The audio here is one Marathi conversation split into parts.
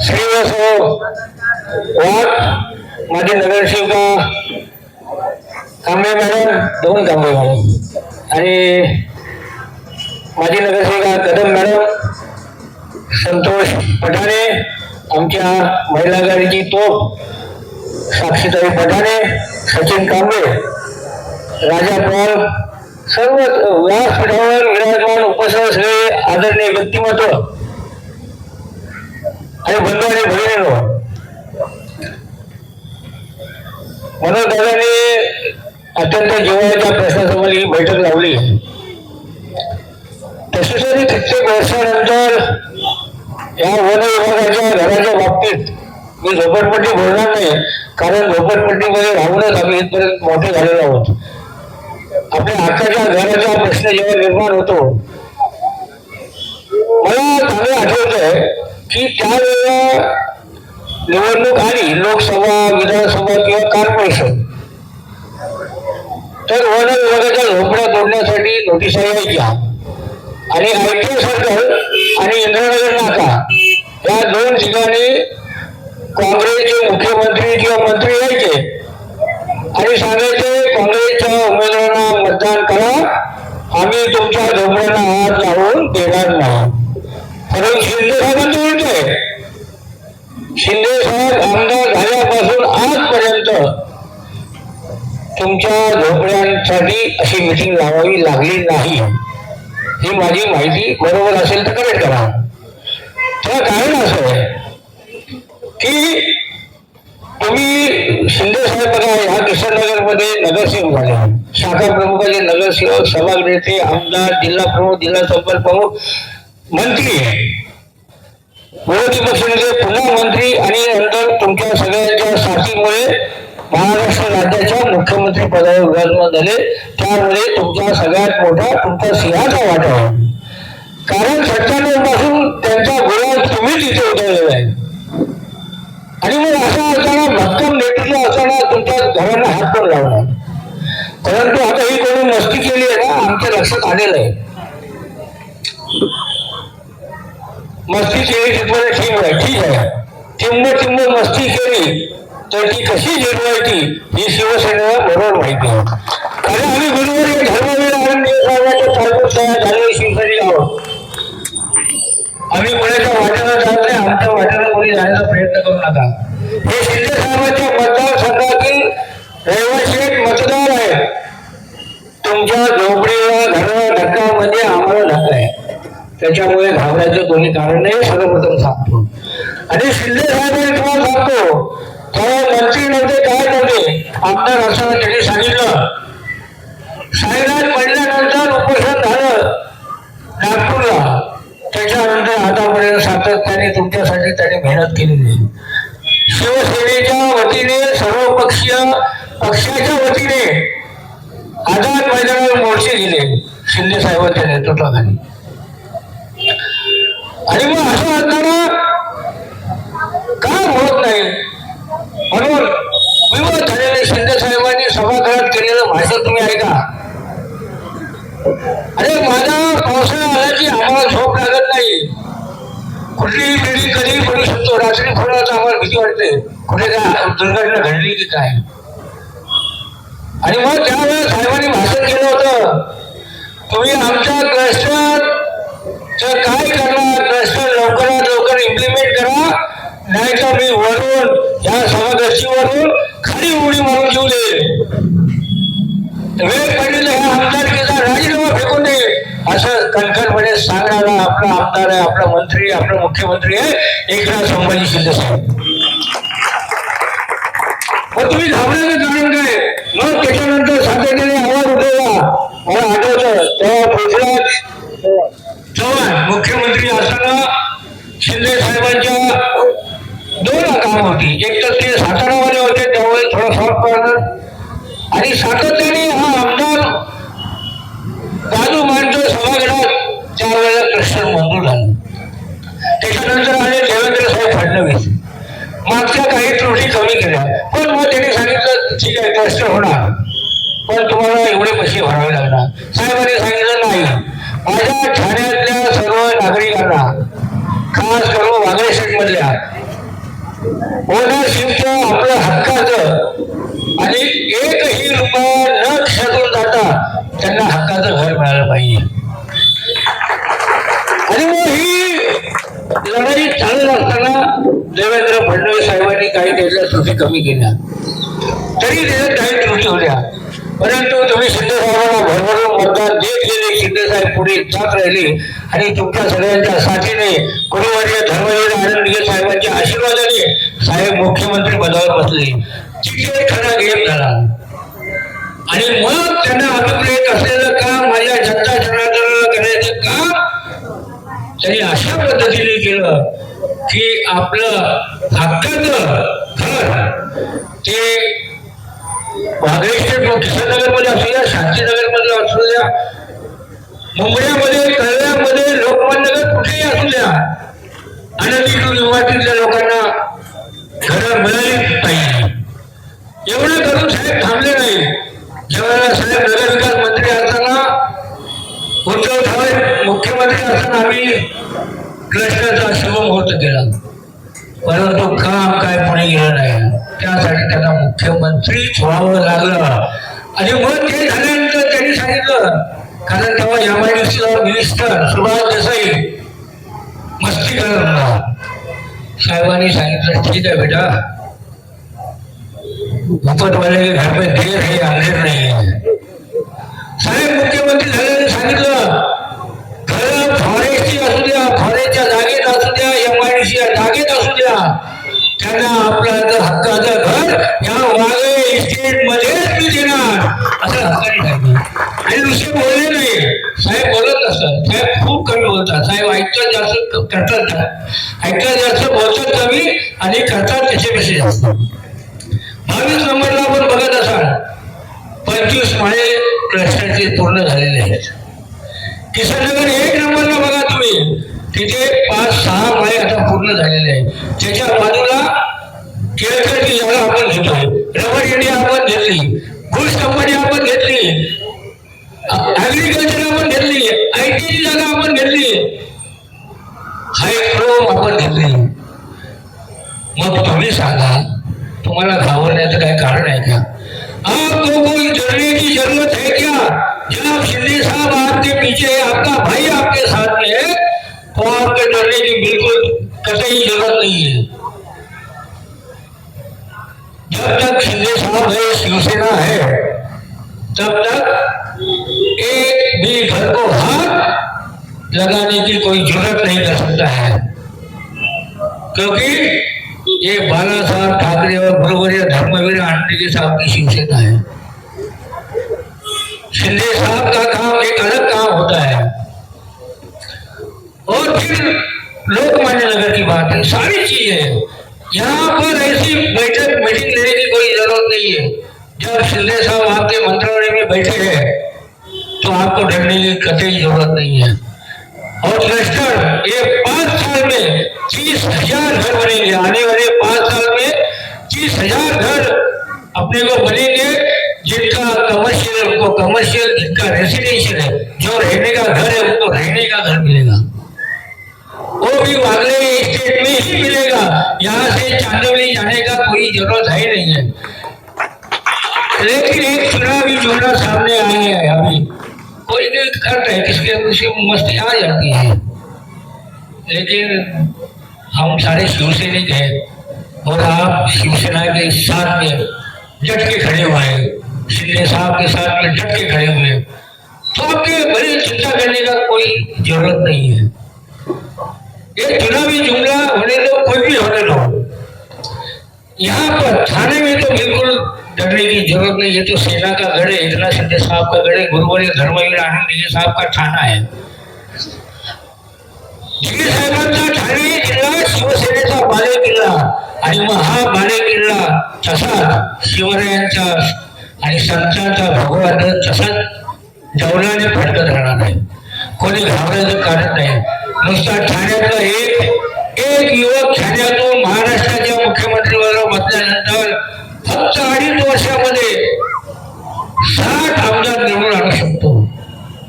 श्रीवास वाघ माझे नगरसेविका कांबळे मॅडम दोन कांबळे मॅडम आणि माझी नगरसेविका कदम मॅडम संतोष पठाणे आमच्या महिला गाडीची तोप साक्षीताई पठाणे सचिन कांबळे राजा पवार सर्व व्यासपीठावर विराजमान उपस्थित सगळे आदरणीय व्यक्तिमत्व. आणि बंधू आणि भगिनींनो. म्हणून दादाने अत्यंत जीवनाच्या प्रश्नासमोर ही बैठक लावली. तसेच कित्येक वर्षानंतर या वन विभागाच्या घराच्या बाबतीत मी झोपडपट्टी बोलणार नाही कारण झोपडपट्टीमध्ये राहूनच आम्ही इथपर्यंत मोठे झालेलो आहोत. आपल्या हक्काच्या घराचा प्रश्न जेव्हा निर्माण होतो मला चांगलं आठवत आहे की त्यावेळेला निवडणूक आली लोकसभा विधानसभा किंवा कॉर्पोरेशन तर वन विभागाच्या झोपड्या तोडण्यासाठी नोटिसा यायच्या आणि आय टी सर्कल आणि इंद्रनगर नाका या दोन ठिकाणी काँग्रेसचे मुख्यमंत्री किंवा मंत्री यायचे आणि सांगायचे काँग्रेसच्या उमेदवारांना मतदान करा. आम्ही तुमच्या झोपड्यांना हात लावून देणार नाही. परंतु शिंदे साहेबांचं उलट आहे. शिंदे साहेब आमदार झाल्यापासून आजपर्यंत तुमच्या झोपड्यांसाठी अशी मिटिंग लावावी लागली नाही. ही माझी माहिती बरोबर असेल तर करेक्ट करा. त्याला कारण असं आहे की तुम्ही शिंदे साहेब बघा ह्या किशननगरमध्ये नगरसेवक झाले. शाखा प्रमुखाचे नगरसेवक सभागृहाचे आमदार जिल्हा प्रमुख जिल्हा संपर्क प्रमुख मंत्री विरोधी पक्षनेते पुन्हा मंत्री आणि नंतर तुमच्या सगळ्यांच्या साथीमुळे महाराष्ट्र राज्याच्या मुख्यमंत्री पदावर विराजमान झाले. त्यामुळे तुमचा सगळ्यात मोठा तुमचा सिंहाचा वाटा आहे. कारण सत्त्याण्णवपासून त्यांचा गुलाब तुम्हीच इथे उतरलेला आहे. आणि मग असं असताना भक्कम नेतृत्व असताना तुमच्या घरांना हात पण लावणार. परंतु आता ही कोणी मस्ती केली आहे ना आमच्या लक्षात आलेलं आहे. मस्ती केली तिथपर्यंत ठीक आहे ठीक आहे. चिंब चिंब मस्ती केली तर ती कशी जिरवायची ही शिवसेनेला बरोबर माहिती आहे. कारण आम्ही गुरुवारी धर्मवीर आनंद साहेबांच्या आहोत. आम्ही कोणाच्या वाट्याला जात नाही आमच्या वाट्याला कोणी जाण्याचा प्रयत्न करू नका. हे शिंदे साहेबांच्या मतदारसंघातील रहिवासी मतदार आहे तुमच्या झोपडीला घरा धक्कामध्ये आम्हाला धक्का आहे. त्याच्यामुळे घाबरायचं कोणी कारण नाही सर्वप्रथम सांगतो. आणि शिंदे साहेबांनी तुम्हाला सांगतो तेव्हा मंत्री नव्हते काय नव्हते आमदार असताना त्यांनी सांगितलं साईनाथ पडल्यानंतर उपोषण झालं नागपूरला. त्याच्यानंतर आतापर्यंत सातत्याने तुमच्यासाठी त्यांनी मेहनत केलेली शिवसेनेच्या वतीने सर्व पक्षीय पक्षाच्या वतीने आझाद मैदानावर मोर्चे दिले शिंदे साहेबांच्या नेतृत्वाखाली. आणि मग असं असताना का होत नाही? म्हणून विवाद झालेले शिंदे साहेबांनी सभागृहात केलेलं भाषण तुम्ही ऐका. अरे माझा पावसाळा आला की आम्हाला झोप लागत नाही. कुठलीही पिढी कधी पडू शकतो. रात्री फोडायला आम्हाला भीती वाटते. कुठे काय दुर्घटना घडली की काय? आणि मग त्यावेळेस साहेबांनी भाषण केलं होतं. तुम्ही आमच्या क्लस्टर तर काय करणार? क्लस्टर लवकरात लवकर इम्प्लिमेंट करा. नाही तर मी वरून या सभागृहावरून खाली उडी मारून घेऊ दे. वेळ पडलेला ह्या आमदारकीचा राजीनामा फेकून दे. असं कणखरपणे सांगणारा आपला आमदार आहे आपला मंत्री आपला मुख्यमंत्री आहे एकनाथ संभाजी शिंदे साहेब. मग तुम्ही घाबरण्याचं कारण काय? मग त्याच्यानंतर सातत्याने आवाज उठवला. मला आठवतं तेव्हा पृथ्वीराज चव्हाण मुख्यमंत्री असताना शिंदे साहेबांच्या दोन काम होती. एक तर ते सातारावाले होते त्यामुळे थोडं सॉफ्ट कॉर्नर आणि सातत्याने हा आमदार बाजू मांडतो सभागृहात चार वेळेला प्रश्न मंजूर झाला त्याच्यानंतर आले देवेंद्र साहेब फडणवीस. मागच्या काही त्रुटी कमी केल्या. पण मग त्यांनी सांगितलं ठीक आहे प्रश्न होणार. पण तुम्हाला एवढे पैसे भरावे लागणार. साहेबांनी सांगितलं नाही माझ्या ठाण्यातल्या सर्व नागरिकांना खास करून वागळे मधल्या ओनरशिपचं आपल्या हक्काचं. आणि एकही रुपया न खेळून जाता त्यांना हक्काचं घर मिळालं पाहिजे. आणि मग ही लढाई चालत असताना देवेंद्र फडणवीस साहेबांनी काही त्याच्या त्रुटी कमी केल्या. तरी त्याच्यात काही त्रुटी होत्या. परंतु तुम्ही शिंदे साहेबांना भरभरून मतदान देत गेले शिंदे साहेब पुढे जात राहिले. आणि तुमच्या सगळ्यांच्या साथीने गुरुवारी धर्मवीर आनंदगे साहेबांच्या आशीर्वादाने साहेब मुख्यमंत्री पदावर बसले. तिथे खरा गेम झाला आणि मग त्यांना अभिप्रेत असलेलं काम माझ्या जनता जनार्दनाला करायचं काम त्यांनी अशा पद्धतीने केलं की आपलं हक्काचं घर ते वाघेश्वर किशननगरमध्ये असू द्या शांतीनगरमध्ये असू द्या मुंबईमध्ये कल्याणमध्ये लोकमान्यनगर कुठेही असू द्या आनंदी युवाटीतल्या लोकांना घरं मिळाली पाहिजे एवढं करून साहेब थांबले नाही ज्यावेळेला साहेब नगरविकास मंत्री असताना उद्धव ठाकरे मुख्यमंत्री असताना आम्ही क्लस्टरचा होत केला परंतु काम काय पुढे गेलं नाही. त्यासाठी त्यांना मुख्यमंत्रीच व्हावं लागलं. आणि मग ते झाल्यानंतर त्यांनी सांगितलं कारण तेव्हा एमआयडीसीला मिनिस्टर सुभाष देसाई मस्ती करत होता. साहेबांनी सांगितलं ठीक आहे बेटा. ऊपर वाले के घर में देर है अंधेर नहीं है. साहेब मुख्यमंत्री झाल्याने सांगितलं खरं फॉरेस्टची असू द्या फॉरेस्टच्या जागेत असू द्या एमआयडीसीच्या जागेत असू द्या त्यांना आपलं तर हक्काचं घर या वागे इस्टेट मध्येच मी देणार. असं हक्काने सांगितलं आणि दुसरे बोलले नाही. साहेब बोलत असतात. साहेब खूप कमी बोलतात. साहेब ऐकतात जास्त करतात ऐकतात जास्त बोलतात कमी आणि करतात त्याच्यापेक्षा जास्त. बावीस नंबरला आपण बघत असाल. पंचवीस माळे क्लस्टरचे पूर्ण झालेले आहेत. किशननगर एक नंबरला बघा तुम्ही. तिथे पाच सहा माळे आता पूर्ण झालेले आहेत. त्याच्या बाजूला केळकरची जागा आपण घेतोय रबर इंडिया आपण घेतली. गुड्स कंपनी आपण घेतली. ऍग्रिकल्चर आपण घेतली. आयटीची ची जागा आपण घेतली. हायक्रोम आपण घेतली. मग तुम्ही सांगा तुम्हाला घाबरण्याचं काय कारण आहे का? आपको कोई डरने की जरूरत है क्या? जनाब शिंदे साहब आपके पीछे आपका भाई आपके साथ में है? तो आपके डरने की बिल्कुल कतई ज़रूरत नहीं है। जब तक शिंदे साहब है शिवसेना है, तब तक एक भी घर को हाथ लगाने की कोई ज़रूरत नहीं कर सकता है। क्योंकि ये बाला साहब ठाकरे और गुरुवर्य धर्मवीर आंटी साहब की शिवसेना है। शिंदे साहब का काम एक अलग काम होता है। और फिर लोकमान्य नगर की बात है, सारी चीज़ें यहाँ पर ऐसी बैठक मीटिंग लेने की कोई ज़रूरत नहीं है। जब शिंदे साहब आपके मंत्रालय में बैठे हैं तो आपको डरने की कतई ज़रूरत नहीं है। और क्लस्टर ये पाँच साल में तीस हज़ार घर बनेंगे। आने वाले पाँच साल में तीस हज़ार घर अपने को बनेंगे, जिनका कमर्शियल उनको कमर्शियल जिनका रेसिडेंशियल है जो रहने का घर है उनको रहने का घर मिलेगा वो भी वागले स्टेट में ही मिलेगा। यहाँ से चांदवली जाने का कोई ज़रूरत है नहीं है। लेकिन एक चुनावी जुमला सामने आया है अभी। कोई नहीं करता है, किसके किसी मस्ती आ जाती है। लेकिन हम सारे शिवसैनिक हैं और आप शिवसेना के साथ में डट के खड़े हुए हैं। शिंदे साहब के साथ में डट के खड़े हुए हैं। तो आपके बड़ी चिंता करने का कोई ज़रूरत नहीं है। ये चुनावी जुमला होने दो कोई भी होने दो यहाँ पर थाने में तो बिल्कुल डरने की जरूरत नहीं. है तो सेना का गढ़ है एकनाथ शिंदे साहब का गढ़ है गुरुवारी धर्मवीर आनंद दिघे साहब का थाना है ठाणे जिल्हा शिवसेनेचा बाले किल्ला आणि मग हा बाले किल्ला तसाच शिवरायांचा आणि संतांचा भगवान तसाच जवळाने फडकत राहणार नाही. कोणी घाबरायचं कारण नाही. नुसता ठाण्यातला एक एक युवक ठाण्यातून महाराष्ट्राच्या मुख्यमंत्रीवर बसल्यानंतर फक्त अडीच वर्षामध्ये साठ आमदार निवडून आणू शकतो.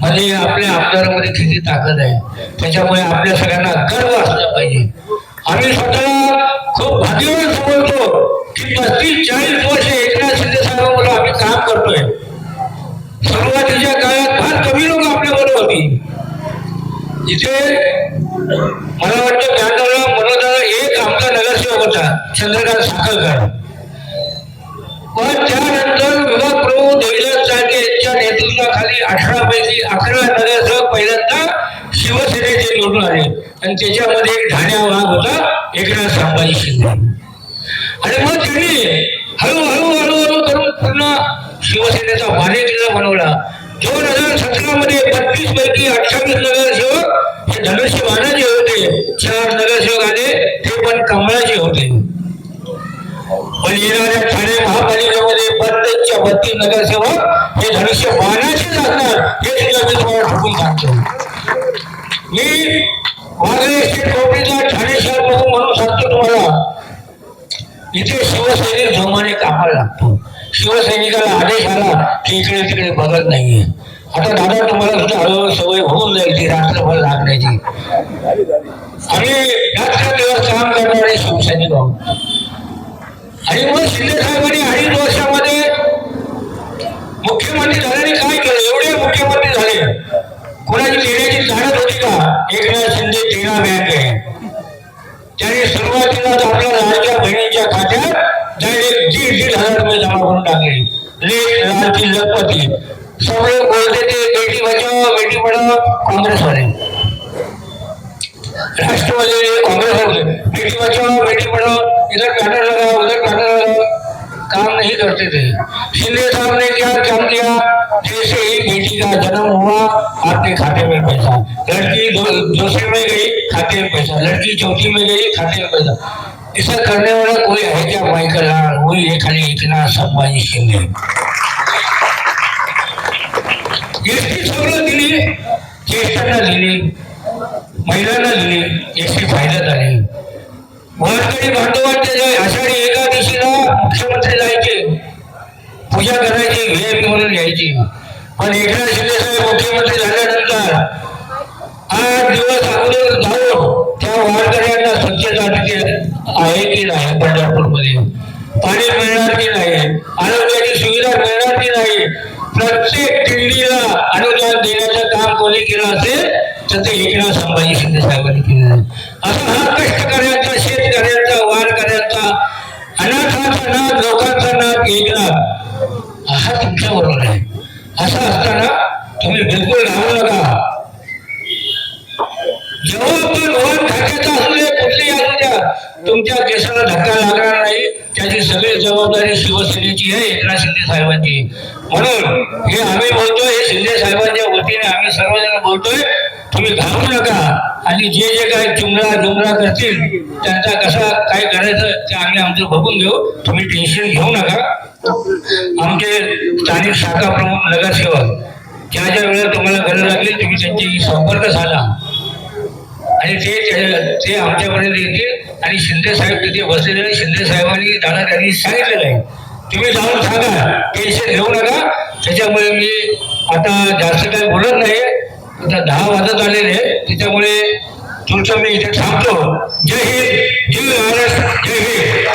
म्हणजे आपल्या आमदारामध्ये किती ताकद आहे. त्याच्यामुळे आपल्या सगळ्यांना गर्व असला पाहिजे. आम्ही स्वतःला खूप भाग्यवान समजतो की पस्तीस चाळीस वर्ष एकनाथ शिंदे साहेबांबरोबर आम्ही काम करतोय. सुरुवातीच्या काळात फार कमी लोक आपल्याबरोबर होती. इथे मला वाटतं ब्याण्णवला मनोदाला एक आमचा नगरसेवक होता चंद्रकांत साखरकर. पण त्यानंतर विभाग प्रमुख देवीदास चाळके यांच्या नेतृत्वाखाली अठरा पैकी अकरा नगरसेवक पहिल्यांदा शिवसेनेचे निवडून आले. आणि त्याच्यामध्ये एक ठाण्या भाग होता एकनाथ संभाजी शिंदे. आणि मग त्यांनी हळूहळू हळूहळू करून पूर्ण शिवसेनेचा माने किल्ला बनवला दोन हजार सतरा मध्ये बत्तीस पैकी अठ्ठावीस नगरसेवक धनुष्य वाणाचे होते चार नगरसेवक आले ते पण कमळाचे होते. पण येणाऱ्या ठाणे महापालिकेमध्ये प्रत्येकच्या बत्तीस नगरसेवक हे धनुष्य बाणाचेच असणार हे सुद्धा मी तुम्हाला ठोकून सांगतो. मी वागळे स्टेट ठाणे शहर मधून म्हणून सांगतो तुम्हाला इथे शिवसैनिक जोमाने कामाला लागतो. शिवसैनिकाला आदेश आला की इकडे तिकडे बघत नाहीये. आता दादा तुम्हाला सुद्धा हळूहळू सवय होऊन जाईल ती रात्रभर लागण्याची. आम्ही रात्र दिवस काम करणारे शिवसैनिक आहोत आणि मग शिंदे साहेबांनी अडीच वर्षामध्ये मुख्यमंत्री झाल्याने काय केलं? एवढे मुख्यमंत्री झाले. कोणाची देण्याची जाणत होती का? एकनाथ शिंदे देना बँक आहे. त्याने सुरुवातीला आपल्या लाडक्या बहिणीच्या खात्यात डायरेक्ट दीड दीड हजार रुपये जमा करून टाकले. लेख लालची लखपती सगळे बोलते थे बेटी बचाओ बेटी पढाव काँग्रेसवाले राष्ट्रवादी कांग्रेस वाले। बेटी बचाओ बेटी पढ़ाओ इधर बैनर लगाओ, उधर बैनर लगाओ। काम नहीं करते थे। शिंदे साहब ने क्या काम किया? जैसे ही बेटी का जन्म हुआ, आपके खाते में पैसा। लड़की दूसरे में गई, खाते में पैसा। लड़की चौथी में गई, खाते में पैसा। ऐसा करने वाला कोई है क्या? माइकल वही है खाली इतना सब शिंदे एसटी सगळं दिली ज्येष्ठांना दिली महिलांना दिली एसटी फायदा झाली. वारकरी बांधवांचे जे आषाढी एकादशीला मुख्यमंत्री जायचे. पूजा करायची व्हीआयपी म्हणून यायची. पण एकनाथ शिंदे साहेब मुख्यमंत्री झाल्यानंतर आठ दिवस अगोदर जाऊन त्या वारकऱ्यांना स्वच्छता तिथे आहे की नाही पंढरपूरमध्ये? पाणी मिळणार की नाही? आरोग्याची सुविधा मिळणार की नाही? प्रत्येक दिंडीला अनुदान देण्याचं काम कोणी केलं असेल तर ते एकनाथ संभाजी शिंदे साहेबांनी केलं. आहे असा हा कष्टकऱ्यांचा शेतकऱ्यांचा वारकऱ्यांचा अनाथाचा नाद लोकांचा नाद एकनाथ हा तुमच्या बरोबर आहे. असं असताना तुम्ही बिलकुल राहू नका. जेव्हा आपण वन खात्याचा असू द्या कुठलेही असू द्या तुमच्या केसाला धक्का लागणार नाही त्याची सगळी जबाबदारी शिवसेनेची आहे एकनाथ शिंदे साहेबांची. म्हणून हे आम्ही बोलतोय हे शिंदे साहेबांच्या वतीने आम्ही सर्वजण बोलतोय तुम्ही घाबरू नका. आणि जे जे काही चुमरा जुमला करतील त्यांचा कसा काय करायचं ते आम्ही आमचं बघून घेऊ. तुम्ही टेन्शन घेऊ नका. आमचे स्थानिक शाखा प्रमुख नगरसेवक ज्या ज्या वेळेला तुम्हाला गरज लागली तुम्ही त्यांची संपर्क साधा. आणि ते ते आमच्यापर्यंत येतील. आणि शिंदे साहेब तिथे बसलेले आणि शिंदे साहेबांनी दादा त्यांनी सांगितलेलं आहे. तुम्ही जाऊन सांगा टेन्शन घेऊ नका. त्याच्यामुळे मी आता जास्त काही बोलत नाही आता दहा वाजत आलेले त्याच्यामुळे तुमचं मी इथे थांबतो. जय हिंद जय महाराष्ट्र